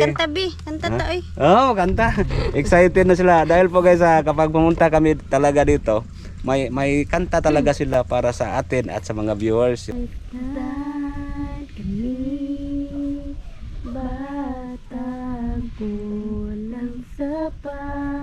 kanta bi. Kanta ta oy. Oo, oh, kanta. Excited na sila. Dahil po guys, ah, kapag pumunta kami talaga dito, may may kanta talaga sila para sa atin at sa mga viewers. kami batang kulang sa pagtingin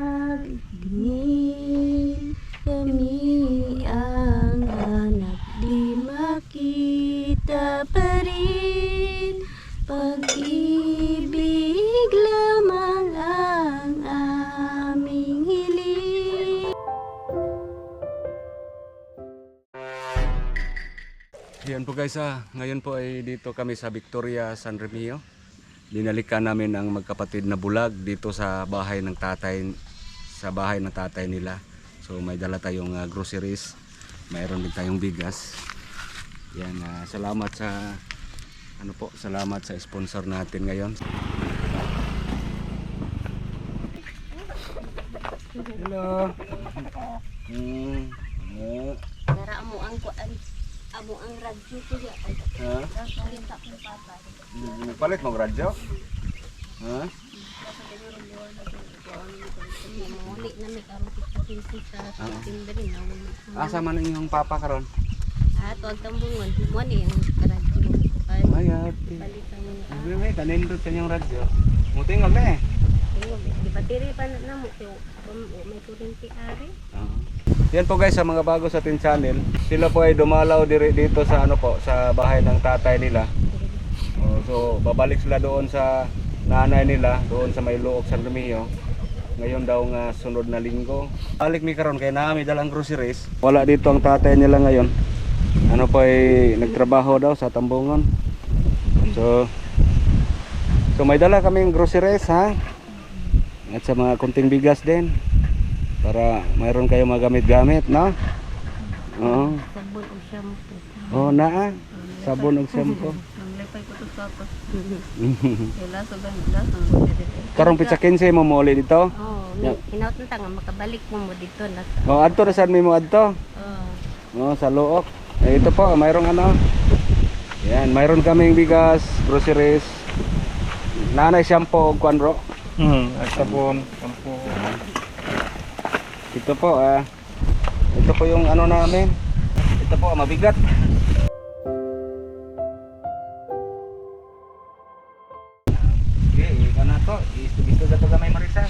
Yan po guys, ah, ngayon po ay dito kami sa Victoria, San Remio. Dinalikan namin ang magkapatid na bulag dito sa bahay ng tatay sa bahay ng tatay nila. So may dala tayong ah, groceries, mayroon din tayong bigas. Yan, ah, salamat sa ano po, salamat sa sponsor natin ngayon. Hello. Mm, Dara mo ang amo ang radyo ko ya ay ha? salita ko papa Palit mo radyo? Ha? na Asa man ang iyong papa karon? ah tuwag tambungan mo ni ang radyo ay Ay, ate. balikan mo ah Sabi may kanindot sa iyong radyo. Mutingal na eh. tingog di pa na mo so may kuryente ari Yan po guys sa mga bago sa ating channel. Sila po ay dumalaw diri dito sa ano po sa bahay ng tatay nila. Oh, so babalik sila doon sa nanay nila doon sa may Luok San Romeo. Ngayon daw nga sunod na linggo. Balik mi karon kay naami dalang groceries. Wala dito ang tatay nila ngayon. Ano po ay nagtrabaho daw sa Tambungan. So So may dala kaming groceries ha. At sa mga kunting bigas din. Para mayroon kayo magamit-gamit, no? Oo. sabon o shampoo Oh, naa. Sabon ug shampoo. ang lipay ko to sa sa gan lasang mo dito Karong pizza 15 mo muli dito. oh ni hinaut na tanga makabalik mo mo dito na sa Oh, adto na sad mi mo adto. oh Oh, sa Luok. Eh, ito po, mayroong ano. Yan, mayroon kaming bigas, groceries. Nanay shampoo ug kwan bro. Hmm, sabon, sampo. Ito po ah. Ito po yung ano namin. Ito po, ah, mabigat. Okay, ika na to. Isto-isto na to gamay Marisa.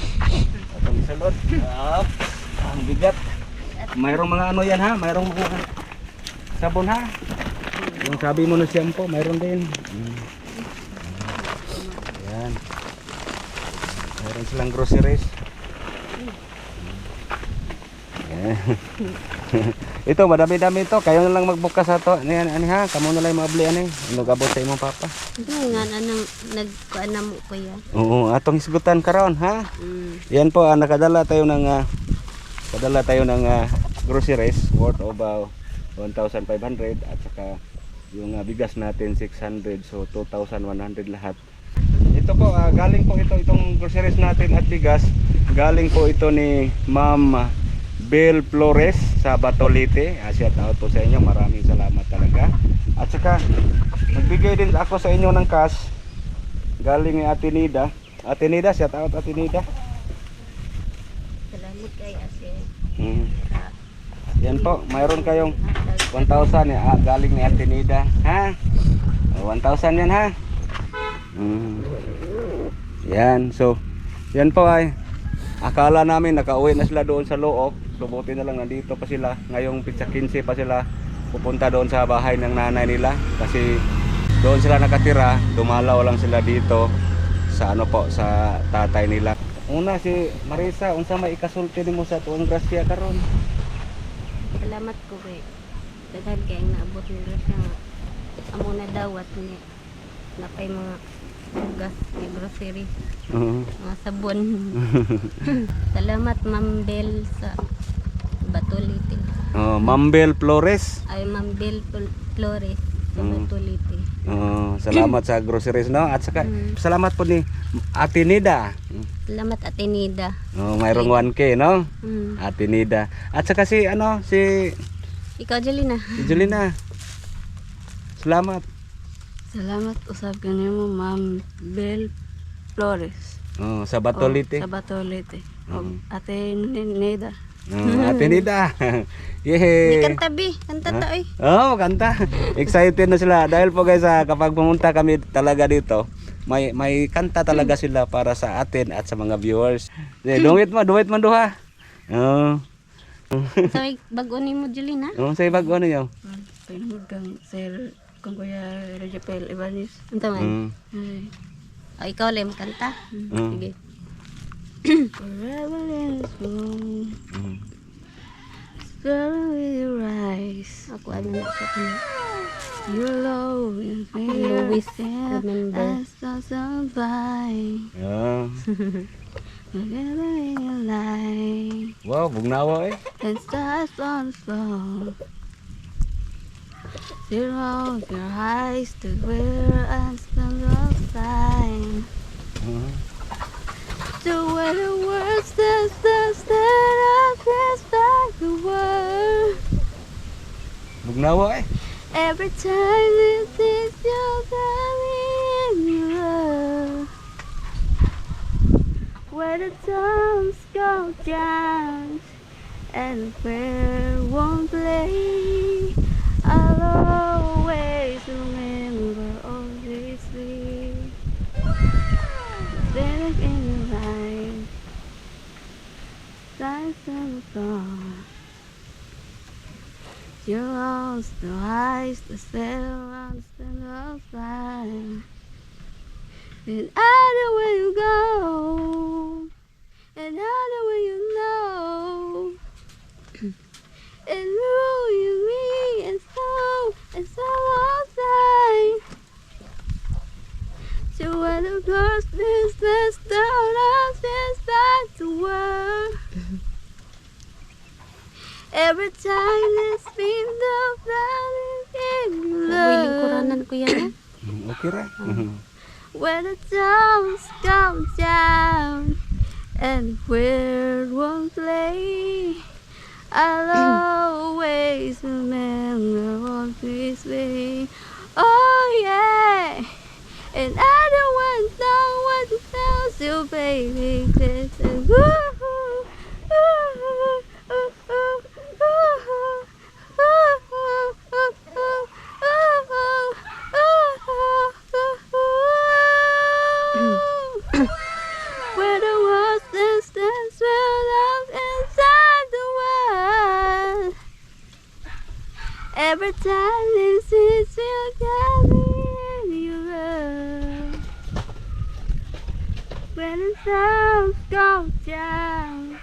Atong isalod. Up. Ang bigat. Mayroong mga ano yan ha? Mayroong mga sabon ha? Yung sabi mo na shampoo, mayroon din. Yan. Mayroon silang groceries. Yan. ito, madami-dami ito. Kayo na lang magbukas sa to. Ano yan, ano ha? Kamu na lang maabli ano eh. Ano gabot sa imong papa? Hindi nga anang nagkuan na mo ko yan. Oo, atong isgutan karon ha. Mm. Yan po, ah, nakadala tayo ng ah, kadala tayo ng ah, groceries worth of ah, 1,500 at saka yung ah, bigas natin 600 so 2,100 lahat. Ito po, ah, galing po ito itong groceries natin at bigas. Galing po ito ni Ma'am Bel Flores sa Batolite. Ah, shout out po sa inyo. Maraming salamat talaga. At saka nagbigay din ako sa inyo ng cash galing ni Ate Nida. Ate Nida, shout out Ate Nida. Salamat kay Ase. Hmm. Yan po, mayroon kayong hatag 1,000 eh, ah, galing ni Ate Nida. Ha? Oh, 1,000 yan ha? Mm. Yan, so, yan po ay, akala namin nakauwi na sila doon sa Look. So, buti na lang nandito pa sila. Ngayong pizza 15 pa sila pupunta doon sa bahay ng nanay nila. Kasi doon sila nakatira, dumalaw lang sila dito sa ano po, sa tatay nila. Una si Marisa, unsa may ikasulti nimo sa tuong grasya karon? Salamat ko kay daghan kay ang naabot ni Grasya amo na dawat ni napay mga gas grocery Oo. mga sabon salamat Ma'am Bel sa Batolite Oh, Mambel Flores. ay Ma'am Bel Flores sa Mm. Batolite Oh, salamat sa groceries no at saka Mm. salamat po ni Ate Nida. salamat Ate Nida Oh, mayroong 1K no? mm. Ate Nida. At saka si ano si, ikaw Jelina si Julina. Salamat. Salamat usab kanimo Ma'am Bel Flores. Oh, sa Batolite. Oh, sa Batolite. O, Mm. Ate Neda. Mm, Ate Nida. Di Yay! kanta bi, kanta ta oy. Oh, kanta. Excited na sila dahil po guys, kapag pumunta kami talaga dito, may may kanta talaga sila para sa atin at sa mga viewers. Eh, duwit mo, duwit man duha. Oh. Sa bago ni mo Julina. Oh, say bago yun? Pinunod kang Sir kung Kuya Rajapel Ibanis. Unta man. Mm. Ay. O ikaw lem kanta. Mm. Sige. Forever this room, Mm. spelling with your eyes. Ako ano na siya kanya. You'll always be always there remember. as I survive. Oh. Together in your life, Wow, bugnawa eh. and stars on the floor. Zero your eyes to where and stand outside. sign. To where the world stands, stands, stand up, stands back the world. Look now. Every time you see your family in love. Where the times go down and where won't play. Gone. Your arms, the eyes, the around, stand outside. And I know where you go, and I know where you know, and who you mean, and so, and so outside. So when the first is this down, I'll just back to work. Every time this beam the valley in Buhiling kuranan love. ko yan. Mm, Okay ra. Mhm. When the tones come down and where won't play, I'll always remember what we say. Oh yeah, and I don't want to know what to tell you, baby. Just say, Every time this is you got me your love. When the sounds go down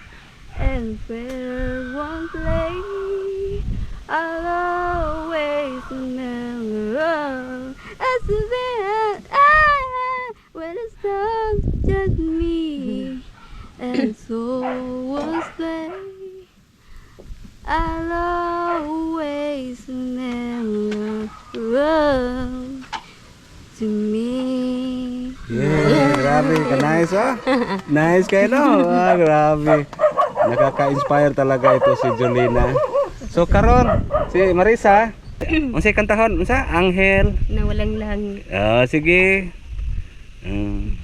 and where won't play, I'll always remember as the best when the sun just me and so was they. I'll always to me. Yeah, grabe. Nice ah. Nice kayo no? Ah, grabe. Nakaka-inspire talaga ito si Jolina. So karon si Marisa, unsay kantahon? Unsa? Angel. Na walang lang. Ah, sige. Mm.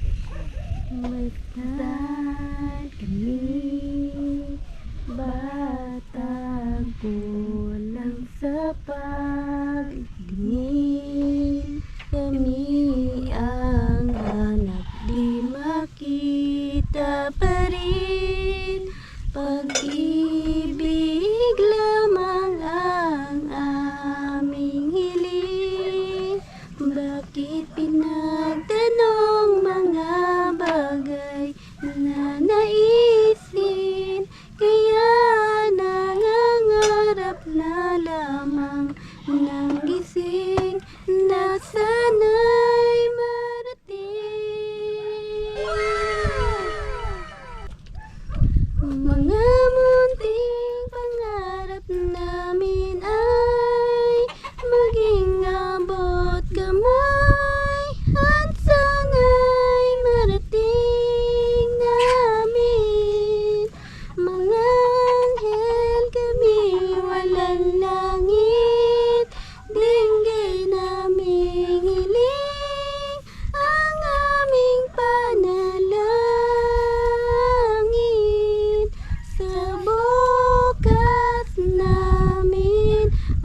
Na lamang ng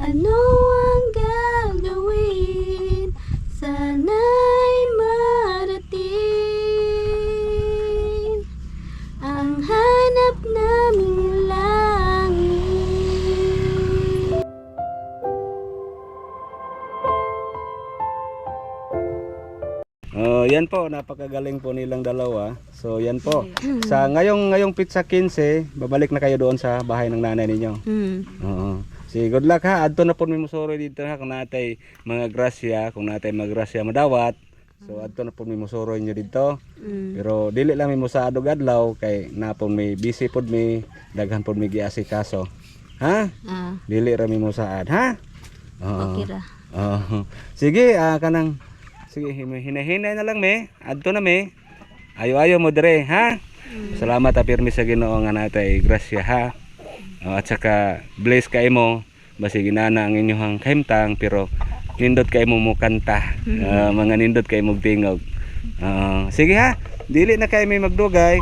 Ano ang gagawin? Sana'y marating Ang hanap naming langit Oh, yan po, napakagaling po nilang dalawa. So, yan po. Hmm. Sa ngayong ngayong pizza 15, babalik na kayo doon sa bahay ng nanay ninyo. Mm. Oo. Si good luck ha. Adto na po mi musuro dito ha kung natay mga grasya, kung natay mga grasya madawat. So adto na po mi musuro inyo dito. Hmm. Pero dili lang mi mo sa adog adlaw kay napon mi busy pod mi daghan pod mi giasikaso. Ha? Ah, Dili ra mi mo saad ha? Oo. okay ra. Oo. Sige, ah kanang sige hina- hinahinay na lang me. Adto na me. Ayo-ayo mo dire ha. Salamat a pirmi sa Ginoo nga natay grasya ha. Oh, at saka bless kay mo basi ginana ang inyong kahimtang pero nindot kay mo mo kanta. Ah, mga nindot kay mo tingog. Ah, sige ha. Dili na kay may magdugay.